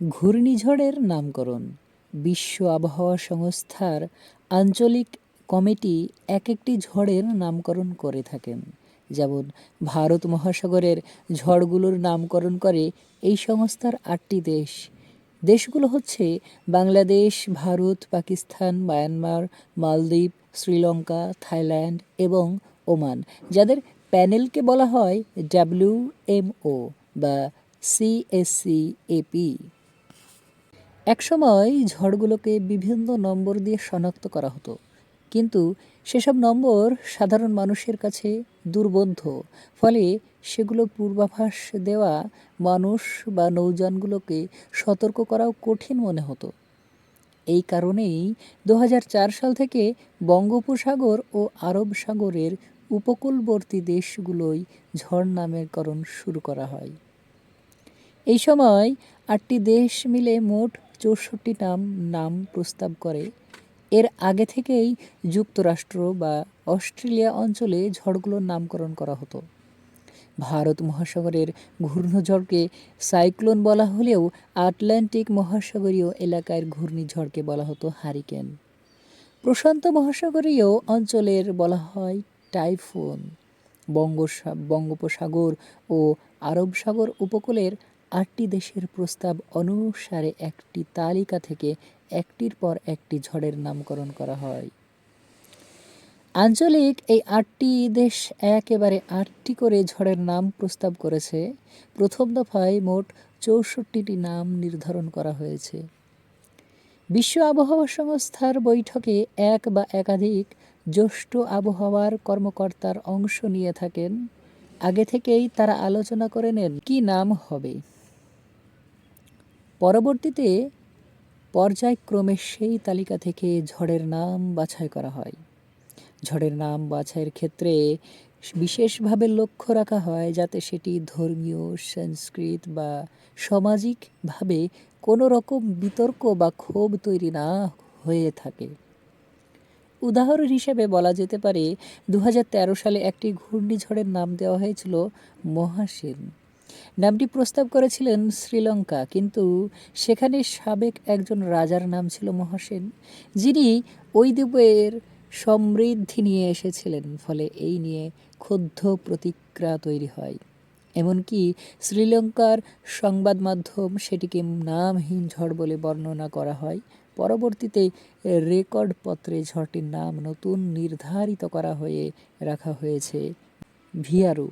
ঘূর্ণিঝড়ের নামকরণ। বিশ্ব আবহাওয়া সংস্থার আঞ্চলিক কমিটি এক একটি ঝড়ের নামকরণ করে থাকেন। যেমন, ভারত মহাসাগরের ঝড়গুলোর নামকরণ করে এই সংস্থার আটটি দেশ। দেশগুলো হচ্ছে বাংলাদেশ, ভারত, পাকিস্তান, মায়ানমার, মালদ্বীপ, শ্রীলঙ্কা, থাইল্যান্ড এবং ওমান, যাদের প্যানেলকে বলা হয় ডাব্লিউএমও বা সিএসসি এপি একসময় ঝড়গুলোকে বিভিন্ন নম্বর দিয়ে শনাক্ত করা হতো। কিন্তু সেসব নম্বর সাধারণ মানুষের কাছে দুর্বোধ্য। ফলে সেগুলো পূর্বাভাস দেওয়া মানুষ বা নৌযানগুলোকে সতর্ক করাও কঠিন মনে হতো। এই কারণেই দু হাজার চার সাল থেকে বঙ্গোপসাগর ও আরব সাগরের উপকূলবর্তী দেশগুলোই ঝড় নামেরকরণ শুরু করা হয়। এই সময় আটটি দেশ মিলে মোট চৌষট্টি নাম নাম প্রস্তাব করে। এর আগে থেকেই যুক্তরাষ্ট্র বা অস্ট্রেলিয়া অঞ্চলে ঝড়গুলোর নামকরণ করা হতো। ভারত মহাসাগরের ঘূর্ণঝড়কে সাইক্লোন বলা হলেও আটলান্টিক মহাসাগরীয় এলাকার ঘূর্ণিঝড়কে বলা হতো হারিকেন। প্রশান্ত মহাসাগরীয় অঞ্চলের বলা হয় টাইফুন। বঙ্গোপসাগর ও আরব সাগর উপকূলের আটটি দেশের প্রস্তাব অনুসারে একটি তালিকা থেকে একটির পর একটি ঝড়ের নামকরণ করা হয়। আঞ্চলিক এই আটটি দেশ একেবারে আটটি করে ঝড়ের নাম প্রস্তাব করেছে। প্রথম দফায় মোট চৌষট্টিটি নাম নির্ধারণ করা হয়েছে। বিশ্ব আবহাওয়া সংস্থার বৈঠকে এক বা একাধিক জ্যেষ্ঠ আবহাওয়ার কর্মকর্তার অংশ নিয়ে থাকেন। আগে থেকেই তারা আলোচনা করে নেন, কী নাম হবে? পরবর্তীতে পর্যায়ক্রমে সেই তালিকা থেকে ঝড়ের নাম বাছাই করা হয়। ঝড়ের নাম বাছাইয়ের ক্ষেত্রে বিশেষভাবে লক্ষ্য রাখা হয় যাতে সেটি ধর্মীয়, সংস্কৃত বা সামাজিকভাবে কোনো রকম বিতর্ক বা ক্ষোভ তৈরি না হয়ে থাকে। উদাহরণ হিসেবে বলা যেতে পারে দু হাজার তেরো সালে একটি ঘূর্ণিঝড়ের নাম দেওয়া হয়েছিল মহাসেন। নামটি প্রস্তাব করেছিলেন শ্রীলঙ্কা, কিন্তু সেখানে সাবেক একজন রাজার নাম ছিল মহাসেন, যিনি ওই দ্বীপের সমৃদ্ধি নিয়ে এসেছিলেন, ফলে এই নিয়ে ক্ষুব্ধ প্রতিক্রিয়া তৈরি হয়। এমনকি শ্রীলঙ্কার সংবাদ মাধ্যম সেটিকে নামহীন ঝড় বলে বর্ণনা করা হয়। পরবর্তীতে রেকর্ড পত্রে ঝড়টির নাম নতুন নির্ধারিত করা হয়ে রাখা হয়েছে ভিয়ারু।